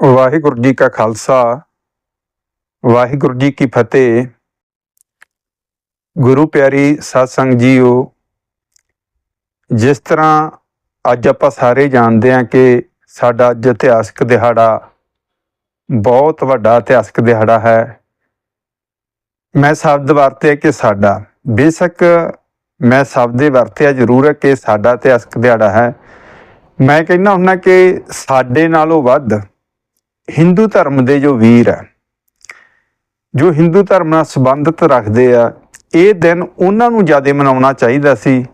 ਵਾਹਿਗੁਰੂ ਜੀ ਕਾ ਖਾਲਸਾ, ਵਾਹਿਗੁਰੂ ਜੀ ਕੀ ਫਤਿਹ। ਗੁਰੂ ਪਿਆਰੀ ਸਾਧ ਸੰਗਤ ਜੀਓ, ਜਿਸ ਤਰ੍ਹਾਂ ਅੱਜ ਆਪਾਂ ਸਾਰੇ ਜਾਣਦੇ ਹਾਂ ਕਿ ਸਾਡਾ ਅੱਜ ਇਤਿਹਾਸਕ ਦਿਹਾੜਾ ਬਹੁਤ ਵੱਡਾ ਇਤਿਹਾਸਕ ਦਿਹਾੜਾ ਹੈ। ਮੈਂ ਸ਼ਬਦ ਵਰਤਿਆ ਕਿ ਸਾਡਾ, ਬੇਸ਼ੱਕ ਮੈਂ ਸ਼ਬਦ ਦੇ ਵਰਤਿਆ ਜ਼ਰੂਰ ਹੈ ਕਿ ਸਾਡਾ ਇਤਿਹਾਸਕ ਦਿਹਾੜਾ ਹੈ। ਮੈਂ ਕਹਿੰਦਾ ਹੁੰਦਾ ਕਿ ਸਾਡੇ ਨਾਲੋਂ ਵੱਧ ਹਿੰਦੂ ਧਰਮ ਦੇ ਜੋ ਵੀਰ ਹੈ, ਜੋ ਹਿੰਦੂ ਧਰਮ ਨਾਲ ਸੰਬੰਧਿਤ ਰੱਖਦੇ ਆ, ਇਹ ਦਿਨ ਉਹਨਾਂ ਨੂੰ ਜ਼ਿਆਦਾ ਮਨਾਉਣਾ ਚਾਹੀਦਾ ਸੀ।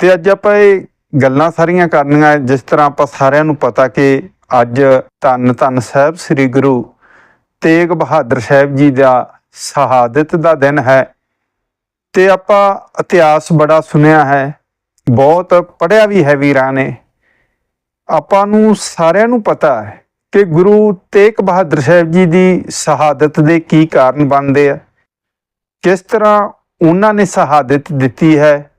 ਤੇ ਅੱਜ ਆਪਾਂ ਇਹ ਗੱਲਾਂ ਸਾਰੀਆਂ ਕਰਨੀਆਂ, ਜਿਸ ਤਰ੍ਹਾਂ ਆਪਾਂ ਸਾਰਿਆਂ ਨੂੰ ਪਤਾ ਕਿ ਅੱਜ ਧੰਨ ਧੰਨ ਸਾਹਿਬ ਸ੍ਰੀ ਗੁਰੂ ਤੇਗ ਬਹਾਦਰ ਸਾਹਿਬ ਜੀ ਦਾ ਸ਼ਹਾਦਤ ਦਾ ਦਿਨ ਹੈ। ਤੇ ਆਪਾਂ ਇਤਿਹਾਸ ਬੜਾ ਸੁਣਿਆ ਹੈ, ਬਹੁਤ ਪੜਿਆ ਵੀ ਹੈ ਵੀਰਾਂ ਨੇ। ਆਪਾਂ ਨੂੰ ਸਾਰਿਆਂ ਨੂੰ ਪਤਾ ਹੈ ਕਿ ਗੁਰੂ ਤੇਗ ਬਹਾਦਰ ਸਾਹਿਬ ਜੀ ਦੀ ਸ਼ਹਾਦਤ ਦੇ ਕੀ ਕਾਰਨ ਬਣਦੇ ਆ? ਕਿਸ ਤਰ੍ਹਾਂ ਉਹਨਾਂ ਨੇ ਸ਼ਹਾਦਤ ਦਿੱਤੀ ਹੈ?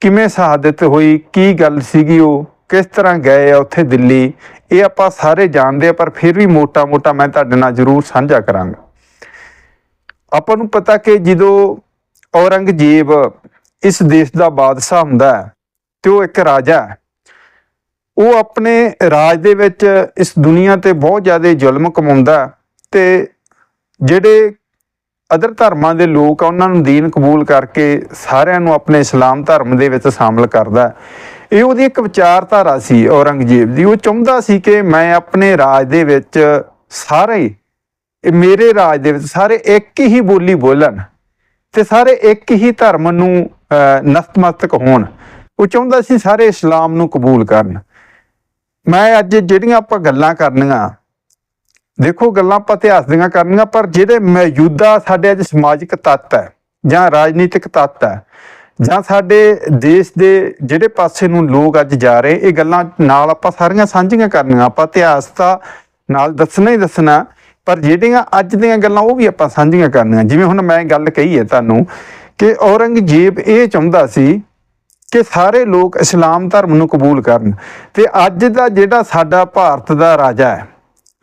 ਕਿਵੇਂ ਸ਼ਹਾਦਤ ਹੋਈ? ਕੀ ਗੱਲ ਸੀਗੀ ਉਹ? ਕਿਸ ਤਰ੍ਹਾਂ ਗਏ ਆ ਉੱਥੇ ਦਿੱਲੀ? ਇਹ ਆਪਾਂ ਸਾਰੇ ਜਾਣਦੇ ਆ, ਪਰ ਫਿਰ ਵੀ ਮੋਟਾ-ਮੋਟਾ ਮੈਂ ਤੁਹਾਡੇ ਨਾਲ ਜ਼ਰੂਰ ਸਾਂਝਾ ਕਰਾਂਗਾ। ਆਪਾਂ ਨੂੰ ਪਤਾ ਕਿ ਜਦੋਂ ਔਰੰਗਜ਼ੇਬ ਇਸ ਦੇਸ਼ ਦਾ ਬਾਦਸ਼ਾਹ ਹੁੰਦਾ ਹੈ ਤੇ ਉਹ ਇੱਕ ਰਾਜਾ ਹੈ। ਉਹ ਆਪਣੇ ਰਾਜ ਦੇ ਵਿੱਚ ਇਸ ਦੁਨੀਆ ਤੇ ਬਹੁਤ ਜ਼ਿਆਦਾ ਜ਼ੁਲਮ ਕਮਾਉਂਦਾ ਹੈ ਤੇ ਜਿਹੜੇ ਅਦਰ ਧਰਮਾਂ ਦੇ ਲੋਕ ਆ ਉਹਨਾਂ ਨੂੰ ਦੀਨ ਕਬੂਲ ਕਰਕੇ ਸਾਰਿਆਂ ਨੂੰ ਆਪਣੇ ਇਸਲਾਮ ਧਰਮ ਦੇ ਵਿੱਚ ਸ਼ਾਮਲ ਕਰਦਾ ਇਹ ਉਹਦੀ ਇੱਕ ਵਿਚਾਰਧਾਰਾ ਸੀ ਔਰੰਗਜ਼ੇਬ ਦੀ। ਉਹ ਚਾਹੁੰਦਾ ਸੀ ਕਿ ਮੈਂ ਆਪਣੇ ਰਾਜ ਦੇ ਵਿੱਚ ਸਾਰੇ ਮੇਰੇ ਰਾਜ ਦੇ ਵਿੱਚ ਸਾਰੇ ਇੱਕ ਹੀ ਬੋਲੀ ਬੋਲਣ ਤੇ ਸਾਰੇ ਇੱਕ ਹੀ ਧਰਮ ਨੂੰ ਅਹ, ਨਤਮਸਤਕ ਹੋਣ। ਉਹ ਚਾਹੁੰਦਾ ਸੀ ਸਾਰੇ ਇਸਲਾਮ ਨੂੰ ਕਬੂਲ ਕਰਨ। ਮੈਂ ਅੱਜ ਜਿਹੜੀਆਂ ਆਪਾਂ ਗੱਲਾਂ ਕਰਨੀਆਂ, ਦੇਖੋ ਗੱਲਾਂ ਆਪਾਂ ਇਤਿਹਾਸ ਦੀਆਂ ਕਰਨੀਆਂ, ਪਰ ਜਿਹੜੇ ਮੌਜੂਦਾ ਸਾਡੇ ਅੱਜ ਸਮਾਜਿਕ ਤੱਤ ਹੈ ਜਾਂ ਰਾਜਨੀਤਿਕ ਤੱਤ ਹੈ ਜਾਂ ਸਾਡੇ ਦੇਸ਼ ਦੇ ਜਿਹੜੇ ਪਾਸੇ ਨੂੰ ਲੋਕ ਅੱਜ ਜਾ ਰਹੇ, ਇਹ ਗੱਲਾਂ ਨਾਲ ਆਪਾਂ ਸਾਰੀਆਂ ਸਾਂਝੀਆਂ ਕਰਨੀਆਂ, ਆਪਾਂ ਇਤਿਹਾਸ ਦਾ ਨਾਲ ਦੱਸਣਾ ਹੀ ਦੱਸਣਾ, ਪਰ ਜਿਹੜੀਆਂ ਅੱਜ ਦੀਆਂ ਗੱਲਾਂ ਉਹ ਵੀ ਆਪਾਂ ਸਾਂਝੀਆਂ ਕਰਨੀਆਂ। ਜਿਵੇਂ ਹੁਣ ਮੈਂ ਗੱਲ ਕਹੀ ਹੈ ਤੁਹਾਨੂੰ ਕਿ ਔਰੰਗਜ਼ੇਬ ਇਹ ਚਾਹੁੰਦਾ ਸੀ ਕਿ ਸਾਰੇ ਲੋਕ ਇਸਲਾਮ ਧਰਮ ਨੂੰ ਕਬੂਲ ਕਰਨ ਤੇ ਅੱਜ ਦਾ ਜਿਹੜਾ ਸਾਡਾ ਭਾਰਤ ਦਾ ਰਾਜਾ ਹੈ,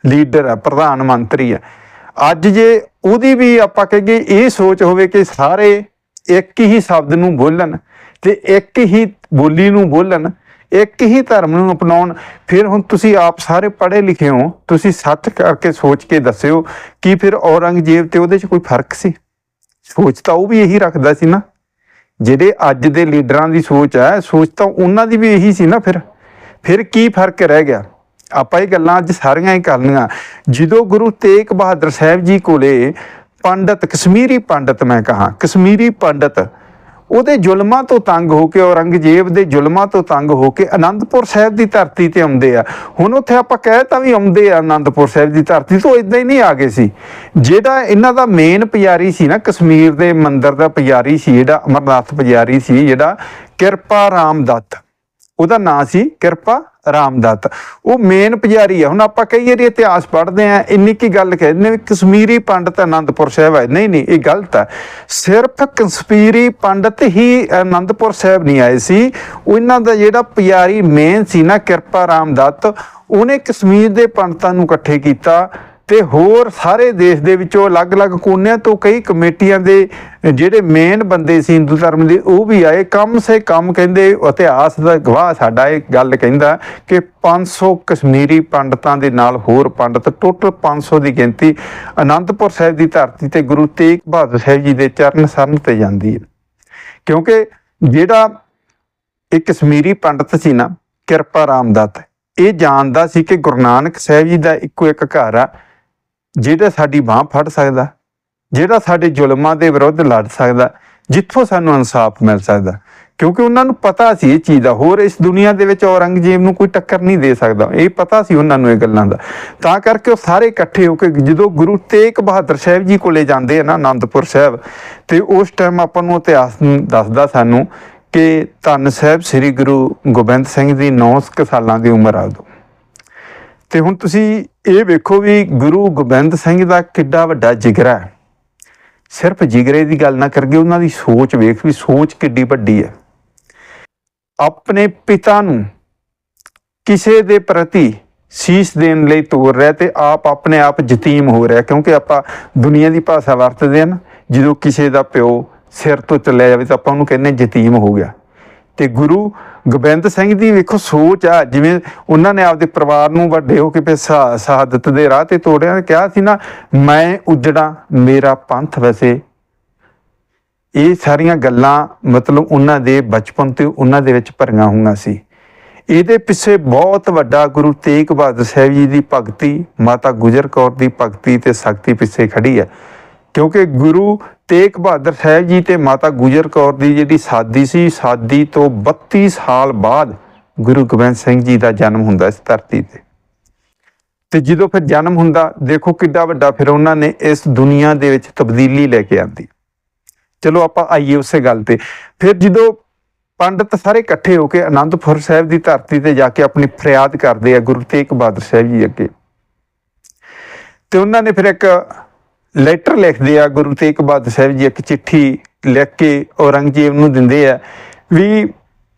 ਲੀਡਰ ਹੈ, ਪ੍ਰਧਾਨ ਮੰਤਰੀ ਹੈ, ਅੱਜ ਜੇ ਉਹਦੀ ਵੀ ਆਪਾਂ ਕਹੀਏ ਇਹ ਸੋਚ ਹੋਵੇ ਕਿ ਸਾਰੇ ਇੱਕ ਹੀ ਸ਼ਬਦ ਨੂੰ ਬੋਲਣ ਤੇ ਇੱਕ ਹੀ ਬੋਲੀ ਨੂੰ ਬੋਲਣ, ਇੱਕ ਹੀ ਧਰਮ ਨੂੰ ਅਪਣਾਉਣ, ਫਿਰ ਹੁਣ ਤੁਸੀਂ ਆਪ ਸਾਰੇ ਪੜ੍ਹੇ ਲਿਖੇ ਹੋ, ਤੁਸੀਂ ਸੱਚ ਕਰਕੇ ਸੋਚ ਕੇ ਦੱਸਿਓ ਕਿ ਫਿਰ ਔਰੰਗਜ਼ੇਬ ਤੇ ਉਹਦੇ 'ਚ ਕੋਈ ਫ਼ਰਕ ਸੀ? ਸੋਚ ਤਾਂ ਉਹ ਵੀ ਇਹੀ ਰੱਖਦਾ ਸੀ ਨਾ। ਜਿਹੜੇ ਅੱਜ ਦੇ ਲੀਡਰਾਂ ਦੀ ਸੋਚ ਹੈ, ਸੋਚ ਤਾਂ ਉਹਨਾਂ ਦੀ ਵੀ ਇਹੀ ਸੀ ਨਾ ਫਿਰ। ਫਿਰ ਕੀ ਫ਼ਰਕ ਰਹਿ ਗਿਆ? ਆਪਾਂ ਇਹ ਗੱਲਾਂ ਅੱਜ ਸਾਰੀਆਂ ਹੀ ਕਰਨੀਆਂ ਜਦੋਂ ਗੁਰੂ ਤੇਗ ਬਹਾਦਰ ਸਾਹਿਬ ਜੀ ਕੋਲੇ ਪੰਡਤ, ਕਸ਼ਮੀਰੀ ਪੰਡਤ ਮੈਂ ਕਹਾ, ਕਸ਼ਮੀਰੀ ਪੰਡਤ ਉਹਦੇ ਜ਼ੁਲਮਾਂ ਤੋਂ ਤੰਗ ਹੋ ਕੇ ਔਰੰਗਜ਼ੇਬ ਦੇ ਜ਼ੁਲਮਾਂ ਤੋਂ ਤੰਗ ਹੋ ਕੇ ਆਨੰਦਪੁਰ ਸਾਹਿਬ ਦੀ ਧਰਤੀ ਤੇ ਆਉਂਦੇ ਆ। ਹੁਣ ਉੱਥੇ ਆਪਾਂ ਕਹਿ ਤਾਂ ਵੀ ਆਉਂਦੇ ਆ ਆਨੰਦਪੁਰ ਸਾਹਿਬ ਦੀ ਧਰਤੀ ਤੋਂ ਇਦਾਂ ਹੀ ਨਹੀਂ ਆ ਗਏ ਸੀ। ਜਿਹੜਾ ਇਹਨਾਂ ਦਾ ਮੇਨ ਪੁਜਾਰੀ ਸੀ ਨਾ, ਕਸ਼ਮੀਰ ਦੇ ਮੰਦਿਰ ਦਾ ਪੁਜਾਰੀ ਸੀ, ਜਿਹੜਾ ਅਮਰਨਾਥ ਪੁਜਾਰੀ ਸੀ, ਜਿਹੜਾ ਕਿਰਪਾ ਰਾਮ ਦੱਤ। ਉਹਦਾ ਨਾਂ ਸੀ ਕਿਰਪਾ ਰਾਮਦੱਤ ਉਹ ਮੇਨ ਪੁਜਾਰੀ ਆ। ਹੁਣ ਆਪਾਂ ਕਈ ਵਾਰੀ ਇਤਿਹਾਸ ਪੜ੍ਹਦੇ ਆ, ਇੰਨੀ ਕੀ ਗੱਲ ਕਹਿੰਦੇ ਨੇ ਕਸ਼ਮੀਰੀ ਪੰਡਤ ਅਨੰਦਪੁਰ ਸਾਹਿਬ ਹੈ ਨਹੀਂ ਨਹੀਂ, ਇਹ ਗਲਤ ਹੈ ਸਿਰਫ ਕਸ਼ਮੀਰੀ ਪੰਡਤ ਹੀ ਅਨੰਦਪੁਰ ਸਾਹਿਬ ਨਹੀਂ ਆਏ ਸੀ। ਉਹਨਾਂ ਦਾ ਜਿਹੜਾ ਪੁਜਾਰੀ ਮੇਨ ਸੀ ਨਾ ਕਿਰਪਾ ਰਾਮਦੱਤ ਉਹਨੇ ਕਸ਼ਮੀਰ ਦੇ ਪੰਡਤਾਂ ਨੂੰ ਇਕੱਠੇ ਕੀਤਾ। ਤੇ ਹੋਰ ਸਾਰੇ ਦੇਸ਼ ਦੇ ਵਿੱਚੋਂ ਅਲੱਗ-ਅਲੱਗ ਕੋਨਿਆਂ ਤੋਂ ਕਈ ਕਮੇਟੀਆਂ ਦੇ ਜਿਹੜੇ ਮੇਨ ਬੰਦੇ ਸੀ ਹਿੰਦੂ ਧਰਮ ਦੇ, ਉਹ ਵੀ ਆਏ। ਕਮ ਸੇ ਕਮ ਕਹਿੰਦੇ, ਇਤਿਹਾਸ ਦਾ ਗਵਾਹ ਸਾਡਾ ਇਹ ਗੱਲ ਕਹਿੰਦਾ ਕਿ 500 ਕਸ਼ਮੀਰੀ ਪੰਡਤਾਂ ਦੇ ਨਾਲ ਹੋਰ ਪੰਡਤ ਟੋਟਲ 500 ਦੀ ਗਿਣਤੀ ਅਨੰਦਪੁਰ ਸਾਹਿਬ ਦੀ ਧਰਤੀ ਤੇ ਗੁਰੂ ਤੇਗ ਬਹਾਦਰ ਸਾਹਿਬ ਜੀ ਦੇ ਚਰਨ ਸਰਨ ਤੇ ਜਾਂਦੀ ਹੈ। ਕਿਉਂਕਿ ਜਿਹੜਾ ਇਹ ਕਸ਼ਮੀਰੀ ਪੰਡਤ ਸੀ ਨਾ, ਕਿਰਪਾ ਰਾਮਦੱਤ, ਇਹ ਜਾਣਦਾ ਸੀ ਕਿ ਗੁਰੂ ਨਾਨਕ ਸਾਹਿਬ ਜੀ ਦਾ ਇੱਕੋ ਇੱਕ ਘਰ ਆ। ਜਿਹੜਾ ਸਾਡੀ ਬਾਹ ਫੜ ਸਕਦਾ, ਜਿਹੜਾ ਸਾਡੇ ਜ਼ੁਲਮਾਂ ਦੇ ਵਿਰੁੱਧ ਲੜ ਸਕਦਾ, ਜਿੱਥੋਂ ਸਾਨੂੰ ਇਨਸਾਫ ਮਿਲ ਸਕਦਾ। ਕਿਉਂਕਿ ਉਹਨਾਂ ਨੂੰ ਪਤਾ ਸੀ ਇਹ ਚੀਜ਼ ਦਾ, ਹੋਰ ਇਸ ਦੁਨੀਆ ਦੇ ਵਿੱਚ ਔਰੰਗਜ਼ੇਬ ਨੂੰ ਕੋਈ ਟੱਕਰ ਨਹੀਂ ਦੇ ਸਕਦਾ। ਇਹ ਪਤਾ ਸੀ ਉਹਨਾਂ ਨੂੰ ਇਹ ਗੱਲਾਂ ਦਾ। ਤਾਂ ਕਰਕੇ ਉਹ ਸਾਰੇ ਇਕੱਠੇ ਹੋ ਕੇ ਜਦੋਂ ਗੁਰੂ ਤੇਗ ਬਹਾਦਰ ਸਾਹਿਬ ਜੀ ਕੋਲੇ ਜਾਂਦੇ ਆ ਨਾ ਆਨੰਦਪੁਰ ਸਾਹਿਬ, ਤੇ ਉਸ ਟਾਈਮ ਆਪਾਂ ਨੂੰ ਇਤਿਹਾਸ ਦੱਸਦਾ ਸਾਨੂੰ ਕਿ ਧੰਨ ਸਾਹਿਬ ਸ੍ਰੀ ਗੁਰੂ ਗੋਬਿੰਦ ਸਿੰਘ ਦੀ 9 ਸਾਲਾਂ ਦੀ ਉਮਰ ਆ ਉਦੋਂ। ਤੇ ਹੁਣ ਤੁਸੀਂ ਇਹ ਵੇਖੋ ਵੀ ਗੁਰੂ ਗੋਬਿੰਦ ਸਿੰਘ ਦਾ ਕਿੱਡਾ ਵੱਡਾ ਜਿਗਰਾ ਹੈ। ਸਿਰਫ ਜਿਗਰੇ ਦੀ ਗੱਲ ਨਾ ਕਰਕੇ ਉਹਨਾਂ ਦੀ ਸੋਚ ਵੇਖ ਵੀ ਸੋਚ ਕਿੱਡੀ ਵੱਡੀ ਹੈ। ਆਪਣੇ ਪਿਤਾ ਨੂੰ ਕਿਸੇ ਦੇ ਪ੍ਰਤੀ ਸੀਸ ਦੇਣ ਲਈ ਤੋਰ ਰਿਹਾ ਤੇ ਆਪ ਆਪਣੇ ਆਪ ਯਤੀਮ ਹੋ ਰਿਹਾ, ਕਿਉਂਕਿ ਆਪਾਂ ਦੁਨੀਆ ਦੀ ਭਾਸ਼ਾ ਵਰਤਦੇ ਹਾਂ ਜਦੋਂ ਕਿਸੇ ਦਾ ਪਿਓ ਸਿਰ ਤੋਂ ਚੱਲਿਆ ਜਾਵੇ ਤਾਂ ਆਪਾਂ ਉਹਨੂੰ ਕਹਿੰਦੇ ਯਤੀਮ ਹੋ ਗਿਆ। ਤੇ ਗੁਰੂ ਗੋਬਿੰਦ ਸਿੰਘ ਦੀ ਵੇਖੋ ਸੋਚ ਆ, ਜਿਵੇਂ ਉਹਨਾਂ ਨੇ ਆਪਦੇ ਪਰਿਵਾਰ ਨੂੰ ਵੱਡੇ ਹੋ ਕੇ ਫਿਰ ਸ਼ਹਾਦਤ ਦੇ ਰਾਹ ਤੇ ਤੋੜਿਆ ਕਿਹਾ ਸੀ ਨਾ, ਮੈਂ ਉਜੜਾ, ਮੇਰਾ ਪੰਥ ਵਸੇ। ਇਹ ਸਾਰੀਆਂ ਗੱਲਾਂ ਮਤਲਬ ਉਹਨਾਂ ਦੇ ਬਚਪਨ ਤੋਂ ਉਹਨਾਂ ਦੇ ਵਿੱਚ ਭਰੀਆਂ ਹੋਈਆਂ ਸੀ। ਇਹਦੇ ਪਿੱਛੇ ਬਹੁਤ ਵੱਡਾ ਗੁਰੂ ਤੇਗ ਬਹਾਦਰ ਸਾਹਿਬ ਜੀ ਦੀ ਭਗਤੀ, ਮਾਤਾ ਗੁਜਰ ਕੌਰ ਦੀ ਭਗਤੀ ਤੇ ਸ਼ਕਤੀ ਪਿੱਛੇ ਖੜੀ ਹੈ। ਕਿਉਂਕਿ ਗੁਰੂ ਤੇਗ ਬਹਾਦਰ ਸਾਹਿਬ ਜੀ ਤੇ ਮਾਤਾ ਗੁਜਰ ਕੌਰ ਦੀ ਜਿਹੜੀ ਸਾਦੀ ਸੀ, ਸਾਦੀ ਤੋਂ 32 ਸਾਲ ਬਾਅਦ ਗੁਰੂ ਗੋਬਿੰਦ ਸਿੰਘ ਜੀ ਦਾ ਜਨਮ ਹੁੰਦਾ ਇਸ ਧਰਤੀ ਤੇ। ਤੇ ਜਦੋਂ ਫਿਰ ਜਨਮ ਹੁੰਦਾ, ਦੇਖੋ ਕਿੱਡਾ ਵੱਡਾ ਫਿਰ ਉਹਨਾਂ ਨੇ ਇਸ ਦੁਨੀਆ ਦੇ ਵਿੱਚ ਤਬਦੀਲੀ ਲੈ ਕੇ ਆਂਦੀ। ਚਲੋ ਆਪਾਂ ਆਈਏ ਉਸੇ ਗੱਲ ਤੇ। ਫਿਰ ਜਦੋਂ ਪੰਡਤ ਸਾਰੇ ਇਕੱਠੇ ਹੋ ਕੇ ਆਨੰਦਪੁਰ ਸਾਹਿਬ ਦੀ ਧਰਤੀ ਤੇ ਜਾ ਕੇ ਆਪਣੀ ਫਰਿਆਦ ਕਰਦੇ ਆ ਗੁਰੂ ਤੇਗ ਬਹਾਦਰ ਸਾਹਿਬ ਜੀ ਅੱਗੇ। ਤੇ ਉਹਨਾਂ ਨੇ ਫਿਰ ਇੱਕ ਲੈਟਰ ਲਿਖਦੇ ਆ, ਗੁਰੂ ਤੇਗ ਬਹਾਦਰ ਸਾਹਿਬ ਜੀ ਇੱਕ ਚਿੱਠੀ ਲਿਖ ਕੇ ਔਰੰਗਜ਼ੇਬ ਨੂੰ ਦਿੰਦੇ ਆ ਵੀ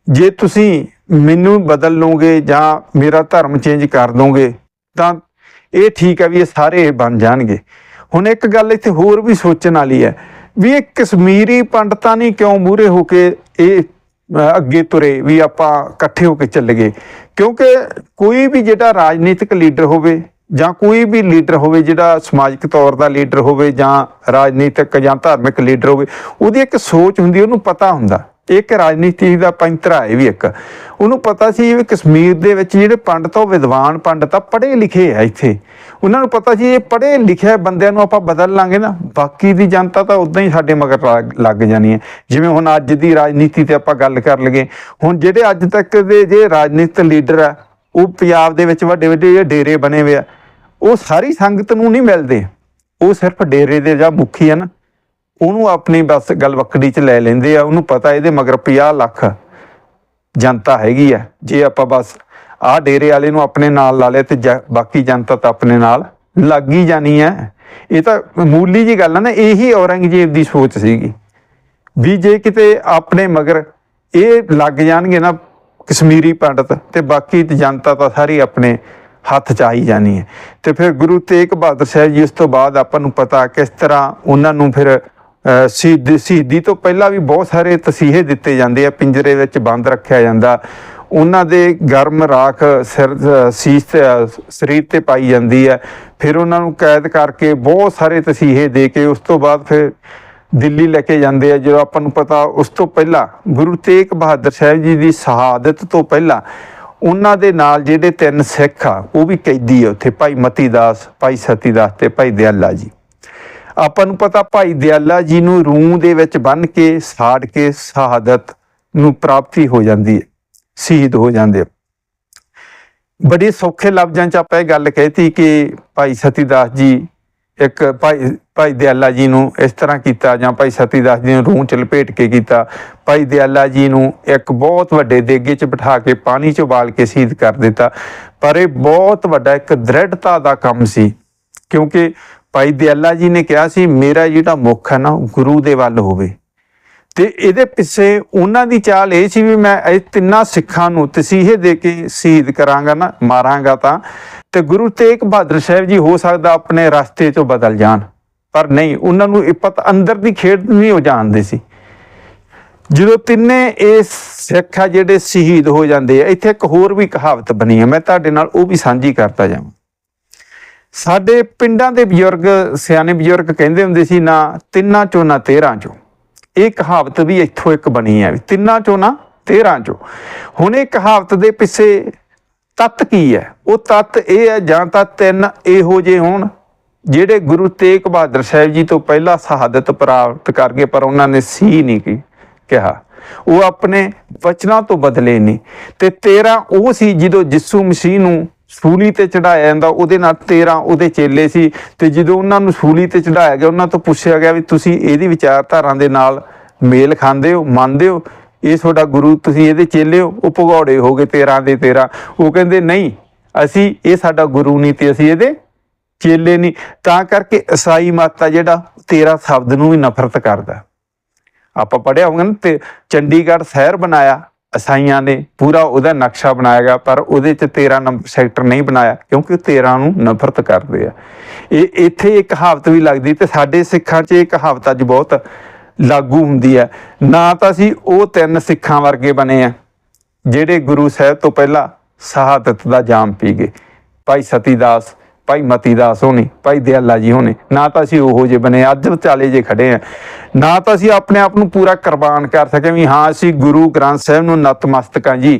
ਜੇ ਤੁਸੀਂ ਮੈਨੂੰ ਬਦਲ ਲਓਗੇ ਜਾਂ ਮੇਰਾ ਧਰਮ ਚੇਂਜ ਕਰ ਦੋਗੇ, ਤਾਂ ਇਹ ਠੀਕ ਹੈ ਵੀ ਇਹ ਸਾਰੇ ਬਣ ਜਾਣਗੇ। ਹੁਣ ਇੱਕ ਗੱਲ ਇੱਥੇ ਹੋਰ ਵੀ ਸੋਚਣ ਵਾਲੀ ਹੈ ਵੀ ਇਹ ਕਸ਼ਮੀਰੀ ਪੰਡਤਾਂ ਨਹੀਂ ਕਿਉਂ ਮੂਰੇ ਹੋ ਕੇ ਇਹ ਅੱਗੇ ਤੁਰੇ ਵੀ ਆਪਾਂ ਇਕੱਠੇ ਹੋ ਕੇ ਚੱਲ ਗਏ? ਕਿਉਂਕਿ ਕੋਈ ਵੀ ਜਿਹੜਾ ਰਾਜਨੀਤਿਕ ਲੀਡਰ ਹੋਵੇ ਜਾਂ ਕੋਈ ਵੀ ਲੀਡਰ ਹੋਵੇ, ਜਿਹੜਾ ਸਮਾਜਿਕ ਤੌਰ ਦਾ ਲੀਡਰ ਹੋਵੇ ਜਾਂ ਰਾਜਨੀਤਿਕ ਜਾਂ ਧਾਰਮਿਕ ਲੀਡਰ ਹੋਵੇ, ਉਹਦੀ ਇੱਕ ਸੋਚ ਹੁੰਦੀ ਉਹਨੂੰ ਪਤਾ ਹੁੰਦਾ। ਇੱਕ ਰਾਜਨੀਤੀ ਦਾ ਪੰਤਰਾ ਹੈ ਵੀ ਇੱਕ। ਉਹਨੂੰ ਪਤਾ ਸੀ ਵੀ ਕਸ਼ਮੀਰ ਦੇ ਵਿੱਚ ਜਿਹੜੇ ਪੰਡਤ ਉਹ ਵਿਦਵਾਨ ਪੰਡਤ ਆ ਪੜ੍ਹੇ ਲਿਖੇ ਆ ਇੱਥੇ। ਉਹਨਾਂ ਨੂੰ ਪਤਾ ਸੀ ਇਹ ਪੜ੍ਹੇ ਲਿਖੇ ਬੰਦਿਆਂ ਨੂੰ ਆਪਾਂ ਬਦਲ ਲਾਂਗੇ ਨਾ। ਬਾਕੀ ਦੀ ਜਨਤਾ ਤਾਂ ਉਦਾਂ ਹੀ ਸਾਡੇ ਮਗਰ ਲੱਗ- ਲੱਗ ਜਾਣੀ ਹੈ। ਜਿਵੇਂ ਹੁਣ ਅੱਜ ਦੀ ਰਾਜਨੀਤੀ ਤੇ ਆਪਾਂ ਗੱਲ ਕਰ ਲਈਏ, ਹੁਣ ਜਿਹੜੇ ਅੱਜ ਤੱਕ ਦੇ ਜੇ ਰਾਜਨੀਤਿਕ ਲੀਡਰ ਆ, ਉਹ ਪੰਜਾਬ ਦੇ ਵਿੱਚ ਵੱਡੇ ਵੱਡੇ ਡੇਰੇ ਬਣੇ ਹੋਏ ਆ ਉਹ ਸਾਰੀ ਸੰਗਤ ਨੂੰ ਨਹੀਂ ਮਿਲਦੇ। ਉਹ ਸਿਰਫ ਡੇਰੇ ਦੇ ਜਾਂ ਮੁਖੀ ਆ ਉਹਨੂੰ ਆਪਣੀ ਬਸ ਗੱਲ ਵਕੜੀ ਚ ਲੈ ਲੈਂਦੇ ਆ। ਉਹਨੂੰ ਪਤਾ ਇਹਦੇ ਮਗਰ 50 ਲੱਖ ਜਨਤਾ ਹੈਗੀ ਆ। ਜੇ ਆਪਾਂ ਬਸ ਆਹ ਡੇਰੇ ਵਾਲੇ ਨੂੰ ਆਪਣੇ ਨਾਲ ਲਾ ਲਿਆ ਤੇ ਬਾਕੀ ਜਨਤਾ ਤਾਂ ਆਪਣੇ ਨਾਲ ਲੱਗ ਹੀ ਜਾਣੀ ਹੈ ਇਹ ਤਾਂ ਮੂਲੀ ਜੀ ਗੱਲ ਆ ਨਾ, ਇਹੀ ਔਰੰਗਜ਼ੇਬ ਦੀ ਸੋਚ ਸੀਗੀ ਵੀ ਜੇ ਕਿਤੇ ਆਪਣੇ ਮਗਰ ਇਹ ਲੱਗ ਜਾਣਗੇ ਨਾ ਕਸ਼ਮੀਰੀ ਪੰਡਤ ਤੇ ਬਾਕੀ ਜਨਤਾ ਤਾਂ ਸਾਰੀ ਆਪਣੇ ਹੱਥ ਚ ਆਈ ਜਾਣੀ ਹੈ। ਤੇ ਫਿਰ ਗੁਰੂ ਤੇਗ ਬਹਾਦਰ ਸਾਹਿਬ ਜੀ ਉਸ ਤੋਂ ਬਾਅਦ ਆਪਾਂ ਨੂੰ ਪਤਾ ਕਿਸ ਤਰ੍ਹਾਂ ਉਹਨਾਂ ਨੂੰ ਫਿਰ ਅਹ, ਸ਼ਹੀਦੀ ਤੋਂ ਪਹਿਲਾਂ ਵੀ ਬਹੁਤ ਸਾਰੇ ਤਸੀਹੇ ਦਿੱਤੇ ਜਾਂਦੇ ਆ ਪਿੰਜਰੇ ਵਿੱਚ ਬੰਦ ਰੱਖਿਆ ਜਾਂਦਾ। ਉਹਨਾਂ ਦੇ ਗਰਮ ਰਾਖ ਸਿਰ ਸੀਸ ਤੇ ਸਰੀਰ ਤੇ ਪਾਈ ਜਾਂਦੀ ਹੈ। ਫਿਰ ਉਹਨਾਂ ਨੂੰ ਕੈਦ ਕਰਕੇ ਬਹੁਤ ਸਾਰੇ ਤਸੀਹੇ ਦੇ ਕੇ ਉਸ ਤੋਂ ਬਾਅਦ ਫਿਰ ਦਿੱਲੀ ਲੈ ਕੇ ਜਾਂਦੇ ਆ। ਜਦੋਂ ਆਪਾਂ ਨੂੰ ਪਤਾ ਉਸ ਤੋਂ ਪਹਿਲਾਂ ਗੁਰੂ ਤੇਗ ਬਹਾਦਰ ਸਾਹਿਬ ਜੀ ਦੀ ਸ਼ਹਾਦਤ ਤੋਂ ਪਹਿਲਾਂ ਉਹਨਾਂ ਦੇ ਨਾਲ ਜਿਹੜੇ ਤਿੰਨ ਸਿੱਖ ਆ, ਉਹ ਵੀ ਕੈਦੀ ਆ ਉੱਥੇ, ਭਾਈ ਮਤੀ ਦਾਸ, ਭਾਈ ਸਤੀ ਦਾਸ ਤੇ ਭਾਈ ਦਿਆਲਾ ਜੀ ਆਪਾਂ ਨੂੰ ਪਤਾ ਭਾਈ ਦਿਆਲਾ ਜੀ ਨੂੰ ਰੂਹ ਦੇ ਵਿੱਚ ਬੰਨ ਕੇ, ਸਾੜ ਕੇ ਸ਼ਹਾਦਤ ਨੂੰ ਪ੍ਰਾਪਤੀ ਹੋ ਜਾਂਦੀ ਹੈ, ਸ਼ਹੀਦ ਹੋ ਜਾਂਦੇ ਆ। ਬੜੇ ਸੌਖੇ ਲਫ਼ਜ਼ਾਂ ਚ ਆਪਾਂ ਇਹ ਗੱਲ ਕਹਿਤੀ ਕਿ ਭਾਈ ਸਤੀ ਦਾਸ ਜੀ ਇੱਕ ਭਾਈ ਭਾਈ ਦਿਆਲਾ ਜੀ ਨੂੰ ਇਸ ਤਰ੍ਹਾਂ ਕੀਤਾ ਜਾਂ ਭਾਈ ਸਤੀਦਾਸ ਜੀ ਨੂੰ ਰੂਹ ਚ ਲਪੇਟ ਕੇ ਕੀਤਾ। ਭਾਈ ਦਿਆਲਾ ਜੀ ਨੂੰ ਇੱਕ ਬਹੁਤ ਵੱਡੇ ਦੇਗੇ ਚ ਬਿਠਾ ਕੇ ਪਾਣੀ ਚ ਉਬਾਲ ਕੇ ਸ਼ਹੀਦ ਕਰ ਦਿੱਤਾ। ਪਰ ਇਹ ਬਹੁਤ ਵੱਡਾ ਇੱਕ ਦ੍ਰਿੜਤਾ ਦਾ ਕੰਮ ਸੀ। ਕਿਉਂਕਿ ਭਾਈ ਦਿਆਲਾ ਜੀ ਨੇ ਕਿਹਾ ਸੀ, ਮੇਰਾ ਜਿਹੜਾ ਮੁੱਖ ਹੈ ਨਾ, ਉਹ ਗੁਰੂ ਦੇ ਵੱਲ ਹੋਵੇ। ਤੇ ਇਹਦੇ ਪਿੱਛੇ ਉਹਨਾਂ ਦੀ ਚਾਲ ਇਹ ਸੀ ਵੀ ਮੈਂ ਇਹ ਤਿੰਨਾਂ ਸਿੱਖਾਂ ਨੂੰ ਤਸੀਹੇ ਦੇ ਕੇ ਸ਼ਹੀਦ ਕਰਾਂਗਾ ਨਾ, ਮਾਰਾਂਗਾ ਤਾਂ। ਤੇ ਗੁਰੂ ਤੇਗ ਬਹਾਦਰ ਸਾਹਿਬ ਜੀ ਹੋ ਸਕਦਾ ਆਪਣੇ ਰਸਤੇ ਤੋਂ ਬਦਲ ਜਾਣ। ਪਰ ਨਹੀਂ, ਉਹਨਾਂ ਨੂੰ ਇਹ ਅੰਦਰ ਦੀ ਖੇਡ ਨਹੀਂ ਉਹ ਜਾਣਦੇ ਸੀ। ਜਦੋਂ ਤਿੰਨੇ ਇਹ ਸਿੱਖ ਜਿਹੜੇ ਸ਼ਹੀਦ ਹੋ ਜਾਂਦੇ ਆ, ਇੱਥੇ ਇੱਕ ਹੋਰ ਵੀ ਕਹਾਵਤ ਬਣੀ ਹੈ ਮੈਂ ਤੁਹਾਡੇ ਨਾਲ ਉਹ ਵੀ ਸਾਂਝੀ ਕਰਤਾ ਜਾਵਾਂ। ਸਾਡੇ ਪਿੰਡਾਂ ਦੇ ਬਜ਼ੁਰਗ, ਸਿਆਣੇ ਬਜ਼ੁਰਗ ਕਹਿੰਦੇ ਹੁੰਦੇ ਸੀ, ਨਾ ਤਿੰਨਾਂ ਚੋਂ ਨਾ ਤੇਰਾਂ ਚੋਂ। ਇਹ ਕਹਾਵਤ ਵੀ ਇੱਥੋਂ ਇੱਕ ਬਣੀ ਹੈ ਤਿੰਨਾਂ ਚੋਂ ਨਾ ਤੇਰਾਂ ਚੋਂ। ਹੁਣ ਇਹ ਕਹਾਵਤ ਦੇ ਪਿੱਛੇ ਤੱਤ ਕੀ ਹੈ? ਉਹ ਤੱਤ ਇਹ ਹੈ ਜਾਂ ਤਾਂ ਤਿੰਨ ਇਹੋ ਜਿਹੇ ਹੋਣ, ਜਿਹੜੇ ਗੁਰੂ ਤੇਗ ਬਹਾਦਰ ਸਾਹਿਬ ਜੀ ਤੋਂ ਪਹਿਲਾਂ ਸ਼ਹਾਦਤ ਪ੍ਰਾਪਤ ਕਰ ਗਏ, ਪਰ ਉਹਨਾਂ ਨੇ ਸੀ ਨਹੀਂ ਕੀ ਕਿਹਾ। ਉਹ ਆਪਣੇ ਵਚਨਾਂ ਤੋਂ ਬਦਲੇ ਨਹੀਂ। ਤੇ 13 ਉਹ ਸੀ ਜਦੋਂ ਜਿਸੂ ਮਸੀਹ ਨੂੰ ਸੂਲੀ ਤੇ ਚੜਾਇਆ ਜਾਂਦਾ, ਉਹਦੇ ਨਾਲ 13 ਉਹਦੇ ਚੇਲੇ ਸੀ। ਤੇ ਜਦੋਂ ਉਹਨਾਂ ਨੂੰ ਸੂਲੀ ਤੇ ਚੜਾਇਆ ਗਿਆ, ਉਹਨਾਂ ਤੋਂ ਪੁੱਛਿਆ ਗਿਆ ਵੀ ਤੁਸੀਂ ਇਹਦੀ ਵਿਚਾਰਧਾਰਾ ਦੇ ਨਾਲ ਮੇਲ ਖਾਂਦੇ ਹੋ, ਮੰਨਦੇ ਹੋ? ਇਹ ਤੁਹਾਡਾ ਗੁਰੂ, ਤੁਸੀਂ ਇਹਦੇ ਚੇਲੇ ਹੋ, ਉਹ ਭਗੌੜੇ ਹੋ ਗਏ 13 ਦੇ 13 ਉਹ ਕਹਿੰਦੇ, ਨਹੀਂ, ਅਸੀਂ ਇਹ ਸਾਡਾ ਗੁਰੂ ਨਹੀਂ ਤੇ ਅਸੀਂ ਇਹਦੇ ਚੇਲੇ ਨਹੀਂ। ਤਾਂ ਕਰਕੇ ਈਸਾਈ ਮਤ ਜਿਹੜਾ 13 ਸ਼ਬਦ ਨੂੰ ਵੀ ਨਫ਼ਰਤ ਕਰਦਾ। ਆਪਾਂ ਪੜਿਆ ਹੋਊਗਾ ਨਾ ਤੇ ਚੰਡੀਗੜ੍ਹ ਸ਼ਹਿਰ ਬਣਾਇਆ ਅਸਾਈਆਂ ਨੇ ਪੂਰਾ ਉਹਦਾ ਨਕਸ਼ਾ ਬਣਾਇਆ ਗਿਆ, ਪਰ ਉਹਦੇ 'ਚ 13 ਨੰਬਰ ਸੈਕਟਰ ਨਹੀਂ ਬਣਾਇਆ, ਕਿਉਂਕਿ ਉਹ 13 ਨੂੰ ਨਫ਼ਰਤ ਕਰਦੇ ਆ। ਇਹ, ਇੱਥੇ ਇੱਕ ਕਹਾਵਤ ਵੀ ਲੱਗਦੀ ਤੇ ਸਾਡੇ ਸਿੱਖਾਂ 'ਚ ਇਹ ਕਹਾਵਤ ਅੱਜ ਬਹੁਤ ਲਾਗੂ ਹੁੰਦੀ ਹੈ। ਨਾ ਤਾਂ ਅਸੀਂ ਉਹ ਤਿੰਨ ਸਿੱਖਾਂ ਵਰਗੇ ਬਣੇ ਆ, ਜਿਹੜੇ ਗੁਰੂ ਸਾਹਿਬ ਤੋਂ ਪਹਿਲਾਂ ਸ਼ਹਾਦਤ ਦਾ ਜਾਮ ਪੀ ਗਏ। ਭਾਈ ਸਤੀਦਾਸ, ਭਾਈ ਮਤੀਦਾਸ ਹੋਣੀ, ਭਾਈ ਦਿਆਲਾ ਜੀ ਹੋਣੀ, ਨਾ ਤਾਂ ਅਸੀਂ ਉਹੋ ਜਿਹੇ ਬਣੇ, ਅੱਜ ਵਿਚਾਲੇ ਜੇ ਖੜੇ ਆ। ਨਾ ਤਾਂ ਅਸੀਂ ਆਪਣੇ ਆਪ ਨੂੰ ਪੂਰਾ ਕੁਰਬਾਨ ਕਰ ਸਕੇ ਵੀ ਹਾਂ, ਅਸੀਂ ਗੁਰੂ ਗ੍ਰੰਥ ਸਾਹਿਬ ਨੂੰ ਨਤਮਸਤਕ ਨਤਮਸਤਕਾਂ ਜੀ।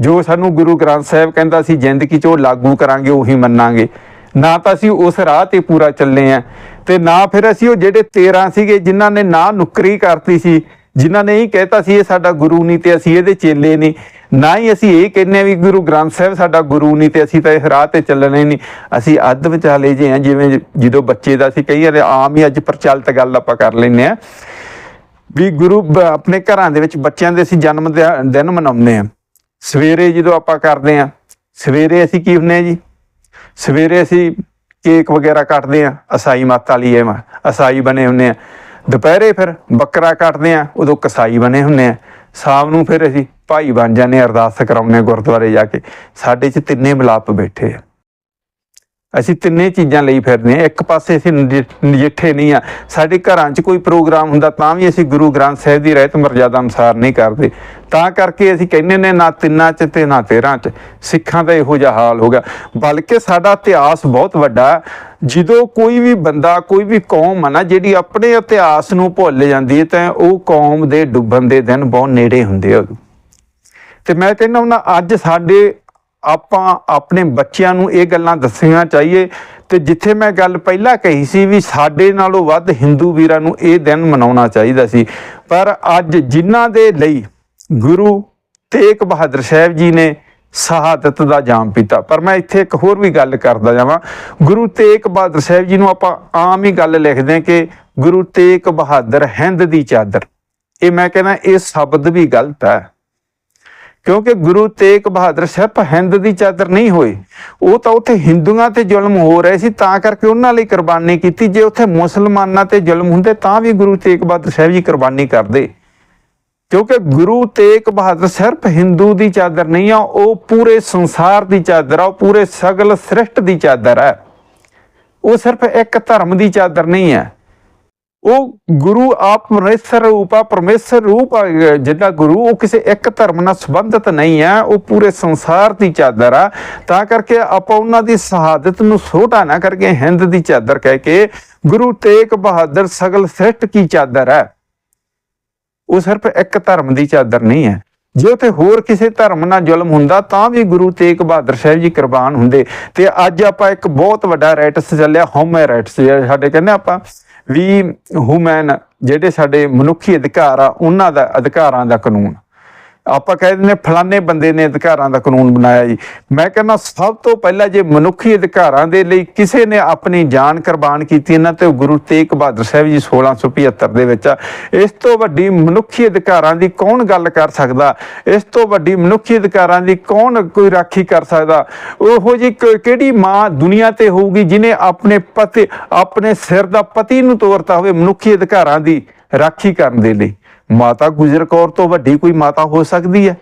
ਜੋ ਸਾਨੂੰ ਗੁਰੂ ਗ੍ਰੰਥ ਸਾਹਿਬ ਕਹਿੰਦਾ ਸੀ, ਜ਼ਿੰਦਗੀ 'ਚ ਉਹ ਲਾਗੂ ਕਰਾਂਗੇ, ਉਹੀ ਮੰਨਾਂਗੇ। ਨਾ ਤਾਂ ਅਸੀਂ ਉਸ ਰਾਹ ਤੇ ਪੂਰਾ ਚੱਲੇ ਆ। ਤੇ ਨਾ ਫਿਰ ਅਸੀਂ ਉਹ ਜਿਹੜੇ 13 ਸੀਗੇ, ਜਿਨ੍ਹਾਂ ਨੇ ਨਾ ਨੁਕਰੀ ਕਰਤੀ ਸੀ, ਜਿਨ੍ਹਾਂ ਨੇ ਇਹ ਕਹਿਤਾ ਸੀ ਇਹ ਸਾਡਾ ਗੁਰੂ ਨਹੀਂ ਤੇ ਅਸੀਂ ਇਹਦੇ ਚੇਲੇ ਨਹੀਂ। ਨਾ ਹੀ ਅਸੀਂ ਇਹ ਕਹਿੰਨੇ ਆ ਵੀ ਗੁਰੂ ਗ੍ਰੰਥ ਸਾਹਿਬ ਸਾਡਾ ਗੁਰੂ ਨਹੀਂ ਤੇ ਅਸੀਂ ਤਾਂ ਇਸ ਰਾਹ ਤੇ ਚੱਲਣੇ ਨਹੀਂ। ਅਸੀਂ ਅੱਧ ਵਿਚਾਲੇ ਜੇ ਆ ਜਿਵੇਂ ਜਦੋਂ ਬੱਚੇ ਦਾ ਅਸੀਂ ਕਈ ਵਾਰ ਆਮ ਹੀ ਅੱਜ ਪ੍ਰਚਲਿਤ ਗੱਲ ਆਪਾਂ ਕਰ ਲੈਨੇ ਆ ਵੀ ਗੁਰੂ ਬ- ਆਪਣੇ ਘਰਾਂ ਦੇ ਵਿੱਚ ਬੱਚਿਆਂ ਦੇ ਅਸੀਂ ਜਨਮ ਦਿਹਾ- ਦਿਨ ਮਨਾਉਂਦੇ ਆ ਸਵੇਰੇ ਜਦੋਂ ਆਪਾਂ ਕਰਦੇ ਆ ਸਵੇਰੇ ਅਸੀਂ ਕੀ ਹੁੰਨੇ ਆ ਜੀ? ਸਵੇਰੇ ਅਸੀਂ ਕੇਕ ਵਗੈਰਾ ਕੱਟਦੇ ਆ, ਅਸਾਈ ਮਾਤਾ ਲਈ ਇਹ ਅਸਾਈ ਬਣੇ ਹੁੰਨੇ ਆ। ਦੁਪਹਿਰੇ ਫਿਰ ਬੱਕਰਾ ਕੱਟਦੇ ਆ, ਉਦੋਂ ਕਸਾਈ ਬਣੇ ਹੁੰਨੇ ਆ। ਸ਼ਾਮ ਨੂੰ ਫਿਰ ਅਸੀਂ ਭਾਈ ਬਣ ਜਾਂਦੇ ਆ, ਅਰਦਾਸ ਕਰਾਉਂਦੇ ਆ ਗੁਰਦੁਆਰੇ ਜਾ ਕੇ। ਸਾਡੇ 'ਚ ਤਿੰਨੇ ਮਿਲਾਪ ਬੈਠੇ ਆ। ਅਸੀਂ ਤਿੰਨੇ ਚੀਜ਼ਾਂ ਲਈ ਫਿਰਦੇ ਆ ਇੱਕ ਪਾਸੇ ਅਸੀਂ ਨਜਿ- ਨਜਿੱਠੇ ਨਹੀਂ ਆ। ਸਾਡੇ ਘਰਾਂ 'ਚ ਕੋਈ ਪ੍ਰੋਗਰਾਮ ਹੁੰਦਾ ਤਾਂ ਵੀ ਅਸੀਂ ਗੁਰੂ ਗ੍ਰੰਥ ਸਾਹਿਬ ਦੀ ਰਹਿਤ ਮਰਜ਼ਾਦਾ ਅਨੁਸਾਰ ਨਹੀਂ ਕਰਦੇ। ਤਾਂ ਕਰਕੇ ਅਸੀਂ ਕਹਿੰਦੇ ਨੇ ਨਾ ਤਿੰਨਾਂ 'ਚ ਤੇ ਨਾ ਤੇਰਾਂ 'ਚ। ਸਿੱਖਾਂ ਦਾ ਇਹੋ ਜਿਹਾ ਹਾਲ ਹੋ ਗਿਆ। ਬਲਕਿ ਸਾਡਾ ਇਤਿਹਾਸ ਬਹੁਤ ਵੱਡਾ। ਜਦੋਂ ਕੋਈ ਵੀ ਬੰਦਾ, ਕੋਈ ਵੀ ਕੌਮ ਆ ਨਾ, ਜਿਹੜੀ ਆਪਣੇ ਇਤਿਹਾਸ ਨੂੰ ਭੁੱਲ ਜਾਂਦੀ ਹੈ, ਤਾਂ ਉਹ ਕੌਮ ਦੇ ਡੁੱਬਣ ਦੇ ਦਿਨ ਬਹੁਤ ਨੇੜੇ ਹੁੰਦੇ ਆ ਤੇ ਮੈਂ ਕਹਿੰਦਾ ਹੁੰਦਾ, ਅੱਜ ਸਾਡੇ ਆਪਾਂ ਆਪਣੇ ਬੱਚਿਆਂ ਨੂੰ ਇਹ ਗੱਲਾਂ ਦੱਸਣੀਆਂ ਚਾਹੀਏ। ਤੇ ਜਿੱਥੇ ਮੈਂ ਗੱਲ ਪਹਿਲਾਂ ਕਹੀ ਸੀ ਵੀ ਸਾਡੇ ਨਾਲੋਂ ਵੱਧ ਹਿੰਦੂ ਵੀਰਾਂ ਨੂੰ ਇਹ ਦਿਨ ਮਨਾਉਣਾ ਚਾਹੀਦਾ ਸੀ। ਪਰ ਅੱਜ ਜਿਨ੍ਹਾਂ ਦੇ ਲਈ ਗੁਰੂ ਤੇਗ ਬਹਾਦਰ ਸਾਹਿਬ ਜੀ ਨੇ ਸ਼ਹਾਦਤ ਦਾ ਜਾਮ ਪੀਤਾ। ਪਰ ਮੈਂ ਇੱਥੇ ਇੱਕ ਹੋਰ ਵੀ ਗੱਲ ਕਰਦਾ ਜਾਵਾਂ। ਗੁਰੂ ਤੇਗ ਬਹਾਦਰ ਸਾਹਿਬ ਜੀ ਨੂੰ ਆਪਾਂ ਆਮ ਹੀ ਗੱਲ ਲਿਖਦੇ ਹਾਂ ਕਿ ਗੁਰੂ ਤੇਗ ਬਹਾਦਰ ਹਿੰਦ ਦੀ ਚਾਦਰ। ਇਹ ਮੈਂ ਕਹਿੰਦਾ ਇਹ ਸ਼ਬਦ ਵੀ ਗਲਤ ਹੈ। ਕਿਉਂਕਿ ਗੁਰੂ ਤੇਗ ਬਹਾਦਰ ਸਿਰਫ ਹਿੰਦ ਦੀ ਚਾਦਰ ਨਹੀਂ ਹੋਏ। ਉਹ ਤਾਂ ਉੱਥੇ ਹਿੰਦੂਆਂ ਤੇ ਜ਼ੁਲਮ ਹੋ ਰਹੇ ਸੀ, ਤਾਂ ਕਰਕੇ ਉਹਨਾਂ ਲਈ ਕੁਰਬਾਨੀ ਕੀਤੀ। ਜੇ ਉੱਥੇ ਮੁਸਲਮਾਨਾਂ ਤੇ ਜ਼ੁਲਮ ਹੁੰਦੇ, ਤਾਂ ਵੀ ਗੁਰੂ ਤੇਗ ਬਹਾਦਰ ਸਾਹਿਬ ਜੀ ਕੁਰਬਾਨੀ ਕਰਦੇ। ਕਿਉਂਕਿ ਗੁਰੂ ਤੇਗ ਬਹਾਦਰ ਸਿਰਫ ਹਿੰਦੂ ਦੀ ਚਾਦਰ ਨਹੀਂ ਆ, ਉਹ ਪੂਰੇ ਸੰਸਾਰ ਦੀ ਚਾਦਰ ਆ, ਉਹ ਪੂਰੇ ਸਗਲ ਸ੍ਰਿਸ਼ਟ ਦੀ ਚਾਦਰ ਹੈ ਉਹ ਸਿਰਫ ਇੱਕ ਧਰਮ ਦੀ ਚਾਦਰ ਨਹੀਂ ਹੈ। ਉਹ ਗੁਰੂ ਆਪ ਪਰਮੇਸ਼ਰ ਰੂਪ ਆ ਪਰਮੇਸ਼ਰ ਰੂਪ ਆ, ਅਹ ਗੁਰੂ ਉਹ ਕਿਸੇ ਇੱਕ ਧਰਮ ਨਾਲ ਸੰਬੰਧਿਤ ਨਹੀਂ ਹੈ ਉਹ ਪੂਰੇ ਸੰਸਾਰ ਦੀ ਚਾਦਰ ਆ। ਤਾਂ ਕਰਕੇ ਆਪਾਂ ਉਹਨਾਂ ਦੀ ਸ਼ਹਾਦਤ ਨੂੰ ਛੋਟਾ ਨਾ ਕਰਕੇ ਹਿੰਦ ਦੀ ਚਾਦਰ ਕਹਿ ਕੇ ਗੁਰੂ ਤੇਗ ਬਹਾਦਰ ਸਗਲ ਸ੍ਰਿਸ਼ਟ ਕੀ ਚਾਦਰ ਹੈ ਉਹ ਸਿਰਫ ਇੱਕ ਧਰਮ ਦੀ ਚਾਦਰ ਨਹੀਂ ਹੈ। ਜੇ ਉਥੇ ਹੋਰ ਕਿਸੇ ਧਰਮ ਨਾਲ ਜ਼ੁਲਮ ਹੁੰਦਾ ਤਾਂ ਵੀ ਗੁਰੂ ਤੇਗ ਬਹਾਦਰ ਸਾਹਿਬ ਜੀ ਕੁਰਬਾਨ ਹੁੰਦੇ। ਤੇ ਅੱਜ ਆਪਾਂ ਇੱਕ ਬਹੁਤ ਵੱਡਾ ਰਾਈਟਸ ਚੱਲਿਆ ਹਿਊਮਨ ਰਾਈਟਸ ਸਾਡੇ ਕਹਿੰਦੇ ਆਪਾਂ। ਵੀ ਹਿਊਮਨ ਜਿਹੜੇ ਸਾਡੇ ਮਨੁੱਖੀ ਅਧਿਕਾਰ ਆ ਉਹਨਾਂ ਦਾ ਅਧਿਕਾਰਾਂ ਦਾ ਕਾਨੂੰਨ। ਆਪਾਂ ਕਹਿ ਦਿੰਦੇ ਫਲਾਣੇ ਬੰਦੇ ਨੇ ਅਧਿਕਾਰਾਂ ਦਾ ਕਾਨੂੰਨ ਬਣਾਇਆ ਜੀ। ਮੈਂ ਕਹਿੰਦਾ ਸਭ ਤੋਂ ਪਹਿਲਾਂ ਜੇ ਮਨੁੱਖੀ ਅਧਿਕਾਰਾਂ ਦੇ ਲਈ ਕਿਸੇ ਨੇ ਆਪਣੀ ਜਾਨ ਕੁਰਬਾਨ ਕੀਤੀ, ਇਹਨਾਂ ਤੇ ਉਹ ਗੁਰੂ ਤੇਗ ਬਹਾਦਰ ਸਾਹਿਬ ਜੀ 1675 ਦੇ ਵਿੱਚ ਆ। ਇਸ ਤੋਂ ਵੱਡੀ ਮਨੁੱਖੀ ਅਧਿਕਾਰਾਂ ਦੀ ਕੌਣ ਗੱਲ ਕਰ ਸਕਦਾ? ਇਸ ਤੋਂ ਵੱਡੀ ਮਨੁੱਖੀ ਅਧਿਕਾਰਾਂ ਦੀ ਕੌਣ ਕੋਈ ਰਾਖੀ ਕਰ ਸਕਦਾ? ਉਹੋ ਜੀ ਕਿਹੜੀ ਮਾਂ ਦੁਨੀਆ ਤੇ ਹੋਊਗੀ ਜਿਨੇ ਆਪਣੇ ਪਤੀ, ਆਪਣੇ ਸਿਰ ਦਾ ਪਤੀ ਨੂੰ ਤੋਰਤਾ ਹੋਵੇ ਮਨੁੱਖੀ ਅਧਿਕਾਰਾਂ ਦੀ ਰਾਖੀ ਕਰਨ ਦੇ ਲਈ? ਮਾਤਾ ਗੁਜਰ ਕੌਰ ਤੋਂ ਵੱਡੀ ਕੋਈ ਮਾਤਾ ਹੋ ਸਕਦੀ ਹੈ?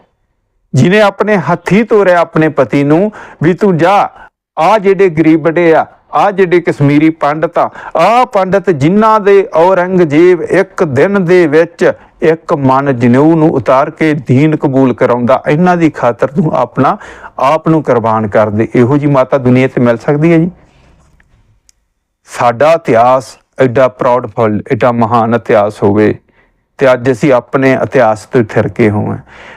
ਜਿਨੇ ਆਪਣੇ ਹੱਥੀ ਤੋਰਿਆ ਆਪਣੇ ਪਤੀ ਨੂੰ ਵੀ ਤੂੰ ਜਾ, ਆ ਜਿਹੜੇ ਗਰੀਬ ਬੜੇ ਆ ਆ ਜਿਹੜੇ ਕਸ਼ਮੀਰੀ ਪੰਡਤ ਆ ਆ ਪੰਡਤ ਜਿਨ੍ਹਾਂ ਦੇ ਔਰੰਗਜ਼ੇਬ ਇੱਕ ਦਿਨ ਦੇ ਵਿੱਚ ਇੱਕ ਮਨ ਜਨੇਊ ਨੂੰ ਉਤਾਰ ਕੇ ਦੀਨ ਕਬੂਲ ਕਰਾਉਂਦਾ, ਇਹਨਾਂ ਦੀ ਖਾਤਰ ਤੂੰ ਆਪਣਾ ਆਪ ਨੂੰ ਕੁਰਬਾਨ ਕਰ ਦੇ। ਇਹੋ ਜੀ ਮਾਤਾ ਦੁਨੀਆ ਤੇ ਮਿਲ ਸਕਦੀ ਹੈ ਜੀ? ਸਾਡਾ ਇਤਿਹਾਸ ਐਡਾ ਪ੍ਰਾਊਡਫੁਲ ਐਡਾ ਮਹਾਨ ਇਤਿਹਾਸ ਹੋਵੇ। ਤੇ ਅੱਜ ਅਸੀਂ ਆਪਣੇ ਇਤਿਹਾਸ ਤੋਂ ਥਿਰਕੇ ਹੋਵਾਂ।